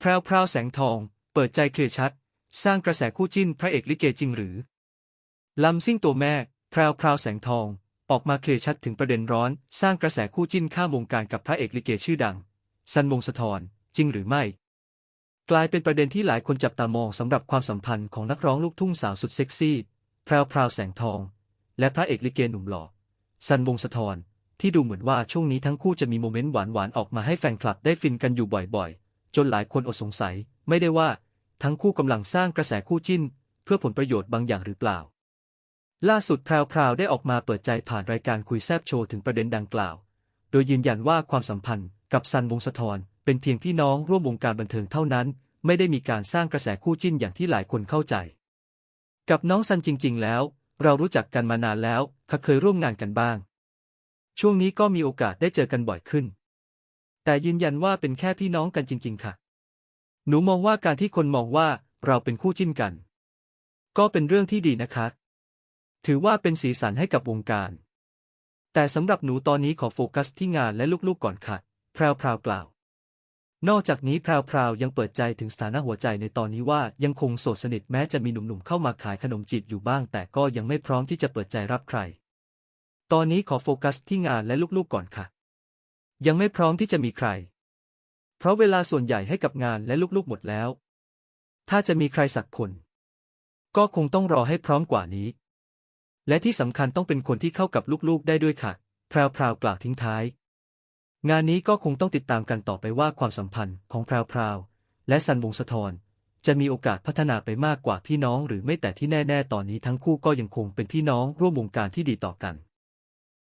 แพรวพราวแสงทอง เปิดใจเคลียร์ชัด สร้างกระแสคู่จิ้นพระเอกลิเกจริงหรือ ลำซิ่งตัวแม่ แพรวพราวแสงทอง ออกมาเคลียร์ชัดถึงประเด็นร้อน สร้างกระแสคู่จิ้นข้ามวงการกับพระเอกลิเกชื่อดังซันวงสะทอนจริงหรือไม่ กลายเป็นประเด็นที่หลายคนจับตามองสำหรับความสัมพันธ์ของนักร้องลูกทุ่งสาวสุดเซ็กซี่ แพรวพราวแสงทอง และพระเอกลิเกหนุ่มหล่อซันวงสะทอนที่ดูเหมือนว่าช่วงนี้ทั้งคู่จะมีโมเมนต์หวานๆออกมาให้แฟนคลับได้ฟินกันอยู่บ่อยๆ จนหลายคนอดสงสัย ไม่ได้ว่า ทั้งคู่กำลังสร้างกระแสคู่จิ้น เพื่อผลประโยชน์บางอย่างหรือเปล่า ล่าสุดแพรวๆได้ออกมาเปิดใจผ่านรายการคุยแซบโชว์ถึงประเด็นดังกล่าว โดยยืนยันว่าความสัมพันธ์กับซันวงสะทอนเป็นเพียงพี่น้องร่วมวงการบันเทิงเท่านั้น ไม่ได้มีการสร้างกระแสคู่จิ้นอย่างที่หลายคนเข้าใจ กับน้องซันจริง ๆ แล้ว เรารู้จักกันมานานแล้วเคยร่วมงานกันบ้าง ช่วงนี้ก็มีโอกาสได้เจอกันบ่อยขึ้น แต่ยืนยันว่าเป็นแค่พี่น้องกันจริง ๆ ค่ะ หนูมองว่าการที่คนมองว่าเราเป็นคู่จิ้นกัน ก็เป็นเรื่องที่ดีนะคะ ถือว่าเป็นสีสันให้กับวงการ แต่สำหรับหนูตอนนี้ขอโฟกัสที่งานและลูกๆก่อนค่ะ แพรวพราวกล่าว นอกจากนี้แพรวพราวยังเปิดใจถึงสถานะหัวใจในตอนนี้ว่ายังคงโสดสนิทแม้จะมีหนุ่มๆเข้ามาขายขนมจีบอยู่บ้าง แต่ก็ยังไม่พร้อมที่จะเปิดใจรับใคร ตอนนี้ขอโฟกัสที่งานและลูกๆก่อนค่ะ ยังไม่พร้อมที่จะมีใคร เพราะเวลาส่วนใหญ่ให้กับงานและลูกๆหมดแล้ว ถ้าจะมีใครสักคน ก็คงต้องรอให้พร้อมกว่านี้ และที่สำคัญต้องเป็นคนที่เข้ากับลูกๆได้ด้วยค่ะแพรวพราวกล่าวทิ้งท้าย งานนี้ก็คงต้องติดตามกันต่อไปว่าความสัมพันธ์ของแพรวพราวและซันวงสะทอนจะมีโอกาสพัฒนาไปมากกว่าพี่น้องหรือไม่แต่ที่แน่ ๆ ตอนนี้ทั้งคู่ก็ยังคงเป็นพี่น้องร่วมวงการที่ดีต่อกัน